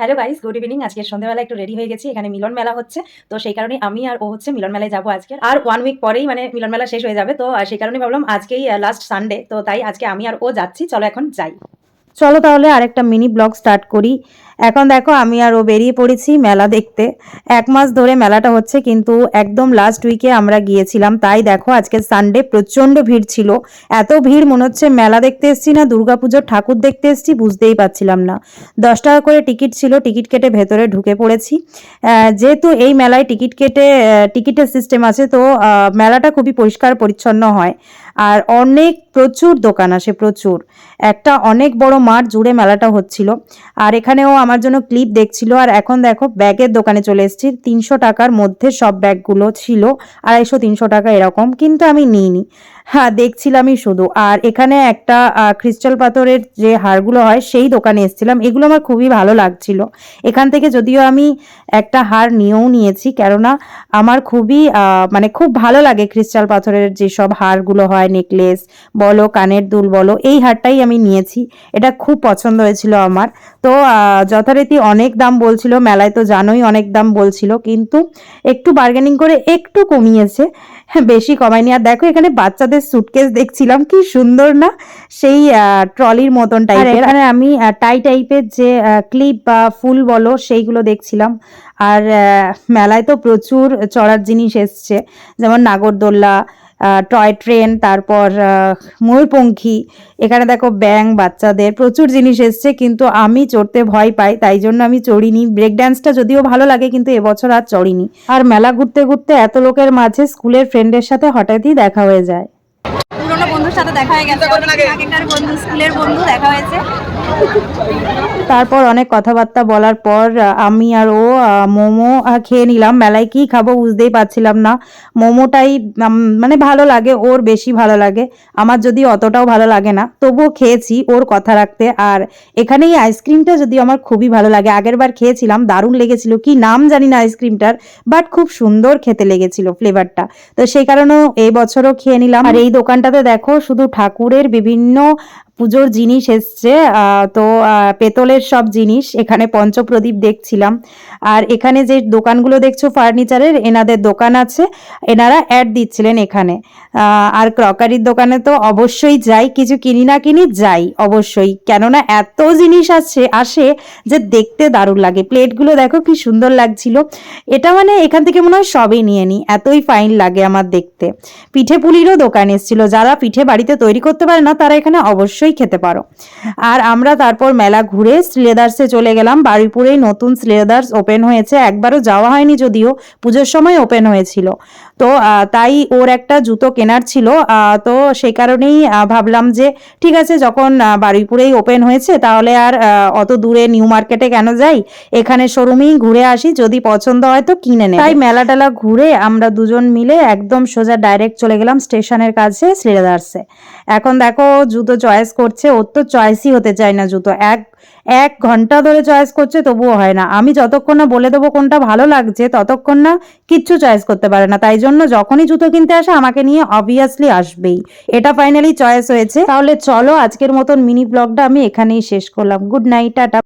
Hello guys good evening আজকে সন্ধ্যাবেলা একটু রেডি হয়ে গেছি। এখানে মিলন মেলা হচ্ছে। তো সেই কারণে আমি আর ও হচ্ছে মিলন মেলায় যাব আজকে। আর ওয়ান উইক পরেই মানে মিলন মেলা শেষ হয়ে যাবে। তো সেই কারণে ভাবলাম আজকেই লাস্ট সানডে তো তাই আজকে আমি আর ও যাচ্ছি। চলো এখন যাই। চলো তাহলে আরেকটা মিনি ব্লগ স্টার্ট করি। এখন দেখো আমি আর ও বেরিয়ে পড়েছি মেলা দেখতে। এক মাস ধরে মেলাটা হচ্ছে কিন্তু একদম লাস্ট উইকে আমরা গিয়েছিলাম। তাই দেখো আজকে সানডে প্রচণ্ড ভিড় ছিল। এত ভিড় মনে হচ্ছে মেলা দেখতে এসছি না, দুর্গাপুজোর ঠাকুর দেখতে এসছি, বুঝতেই পারছিলাম না। দশ টাকা করে টিকিট ছিল, টিকিট কেটে ভেতরে ঢুকে পড়েছি। যেহেতু এই মেলায় টিকিট কেটে টিকিটের সিস্টেম আছে, তো মেলাটা খুবই পরিষ্কার পরিচ্ছন্ন হয়। আর অনেক প্রচুর দোকান আসে, প্রচুর। একটা অনেক বড় মাঠ জুড়ে মেলাটা হচ্ছিল। আর এখানেও আমার জন্য ক্লিপ দেখছিল। আর এখন দেখো, ব্যাগের দোকানে চলে এসেছি। তিনশো টাকার মধ্যে সব ব্যাগগুলো ছিল। আড়াইশো, তিনশো টাকা এরকম, কিন্তু আমি নিইনি। হ্যাঁ দেখছিলামই শুধু। আর এখানে একটা ক্রিস্টাল পাথরের যে হারগুলো হয়, সেই দোকানে এসেছিলাম। এগুলো আমার খুবই ভালো লাগছিল। এখান থেকে যদিও আমি একটা হার নিয়েও নিয়েছি, কেননা আমার খুবই মানে খুব ভালো লাগে ক্রিস্টাল পাথরের যেসব হারগুলো হয় নেকলেস বলো কানের দুল বলো এই হারটাই আমি নিয়েছি। এটা খুব পছন্দ হয়েছিল আমার। তো যথারীতি অনেক দাম বলছিল মেলায় তো জানোই অনেক দাম বলছিল কিন্তু একটু বার্গেনিং করে একটু কমিয়েছে। হ্যাঁ, বেশি কমায়নি। আর দেখো এখানে বাচ্চাদের সুটকেস দেখছিলাম কি সুন্দর না? সেই ট্রলির মতন টাইপের এখানে আমি টাই টাইপের যে ক্লিপ বা ফুল বলো সেইগুলো দেখছিলাম। আর মেলায় তো প্রচুর চড়ার জিনিস এসছে যেমন নাগরদোল্লা টয় ট্রেন, তারপর ময়ূরপঙ্খী। এখানে দেখো ব্যাং, বাচ্চাদের প্রচুর জিনিস এসছে, কিন্তু আমি চড়তে ভয় পাই, তাই জন্য আমি চড়িনি। ব্রেক ডান্সটা যদিও ভালো লাগে, কিন্তু এবছর আর চড়িনি। আর মেলা ঘুরতে ঘুরতে এত লোকের মাঝে স্কুলের ফ্রেন্ডের সাথে হঠাৎই দেখা হয়ে যায়। বন্ধুর সাথে দেখা হয়ে গেছে। আগেকার বন্ধু স্কুলের বন্ধু দেখা হয়েছে। তারপর অনেক কথাবার্তা বলার পর আমি আর ও মোমো খেয়ে নিলাম। মেলায় কি খাব বুঝতেই পারছিলাম না। মোমোটাই মানে ভালো লাগে ওর বেশি ভালো লাগে। আমার যদি অতটাও ভালো লাগে না তবুও খেয়েছি ওর কথা রাখতে। আর এখানে এই আইসক্রিমটা যদি আমার খুবই ভালো লাগে আগের বার খেয়েছিলাম দারুণ লেগেছিল। কি নাম জানি না আইসক্রিমটার বাট খুব সুন্দর খেতে লেগেছিল ফ্লেভারটা তো সেই কারণেও এই বছরও খেয়ে নিলাম। আর এই দোকানটাতে দেখো শুধু ঠাকুরের বিভিন্ন পুজোর জিনিস এসছে তো পেতলের সব জিনিস এখানে পঞ্চপ্রদীপ দেখছিলাম। আর এখানে যে দোকানগুলো দেখছ ফার্নিচারের, এনাদের দোকান আছে। এনারা অ্যাড দিচ্ছিলেন এখানে। আর ক্রকারির দোকানে তো অবশ্যই যাই, কিছু কিনি না কিনি যাই, অবশ্যই। কেননা এত জিনিস আছে, আসে যে দেখতে দারুণ লাগে। প্লেটগুলো দেখো কি সুন্দর লাগছিল। এটা মানে এখান থেকে মনে হয় সবই নিয়ে নিই এতই ফাইন লাগে আমার দেখতে। পিঠে পুলিরও দোকান এসেছিল। যারা পিঠে বাড়িতে তৈরি করতে পারে না, তারা এখানে অবশ্যই খেতে পারো। আর আমরা তারপর মেলা ঘুরে শ্রীলেদার্সে চলে গেলাম। বারুইপুরেই নতুন শ্রীলেদার্স ওপেন হয়েছে। একবারও যাওয়া হয়নি যদিও, পুজোর সময় ওপেন হয়েছিল। তো তাই ওর একটা জুতো কেনার ছিল। তো সেই কারণেই ভাবলাম যে ঠিক আছে, যখন বারুইপুরেই ওপেন হয়েছে, তাহলে আর অত দূরে নিউ মার্কেটে কেন যাই? এখানে শোরুমেই ঘুরে আসি। যদি পছন্দ হয় তো কিনে নেই তাই মেলা টেলা ঘুরে আমরা দুজন মিলে একদম সোজা ডাইরেক্ট চলে গেলাম স্টেশনের কাছে শ্রীলেদার্সে এখন দেখো, জুতো চয়েস করছে, ওর তো চয়েসই হতে চায় না জুতো। এক এক ঘণ্টা ধরে চয়েস করছে, তবুও হয় না। আমি যতক্ষণ না বলে দেবো কোনটা ভালো লাগছে, ততক্ষণ না কিচ্ছু চয়েস করতে পারে না। তাই জন্য যখনই জুতো কিনতে আসে, আমাকে নিয়ে অবভিয়াসলি আসবেই। এটা ফাইনালি চয়েস হয়েছে। তাহলে চলো, আজকের মতন মিনি ব্লগটা আমি এখানেই শেষ করলাম। Good night tata.